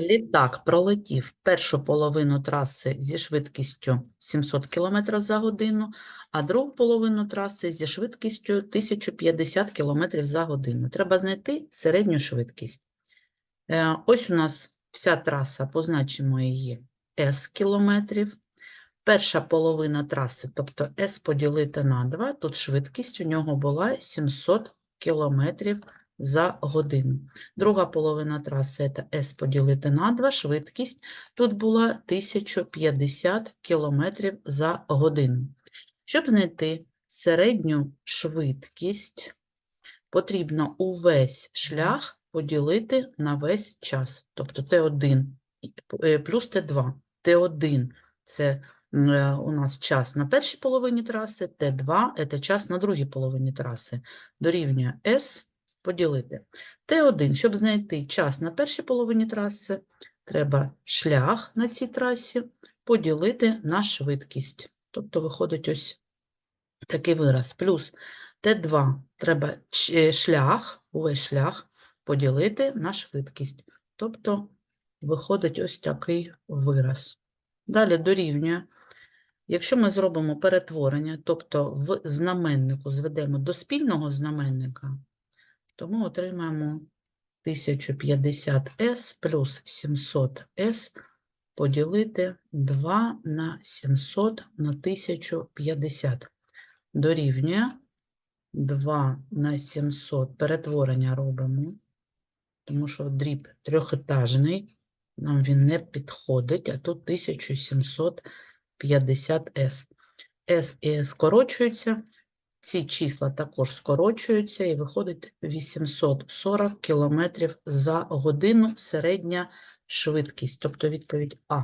Літак пролетів першу половину траси зі швидкістю 700 км за годину, а другу половину траси зі швидкістю 1050 км за годину. Треба знайти середню швидкість. Е, Ось у нас вся траса, позначимо її S кілометрів. Перша половина траси, тобто S поділити на 2, тут швидкість у нього була 700 км за годину. Друга половина траси це S поділити на 2, швидкість тут була 1050 км за годину. Щоб знайти середню швидкість, потрібно увесь шлях поділити на весь час. Тобто Т1 е, плюс Т2. Т1 – це е, у нас час на першій половині траси, Т2 – це час на другій половині траси. Дорівнює С поділити. Т1, щоб знайти час на першій половині траси, треба шлях на цій трасі поділити на швидкість. Тобто виходить ось такий вираз. Плюс Т2 треба е, шлях, увесь шлях поділити на швидкість. Тобто виходить ось такий вираз. Далі дорівнює. Якщо ми зробимо перетворення, тобто в знаменнику зведемо до спільного знаменника, то ми отримаємо 1050s плюс 700s поділити 2 на 700 на 1050. Дорівнює 2 на 700. Перетворення робимо, тому що дріб трьохетажний, нам він не підходить, а тут 1750s. S і S скорочуються, ці числа також скорочуються і виходить 840 км за годину середня швидкість, тобто відповідь А.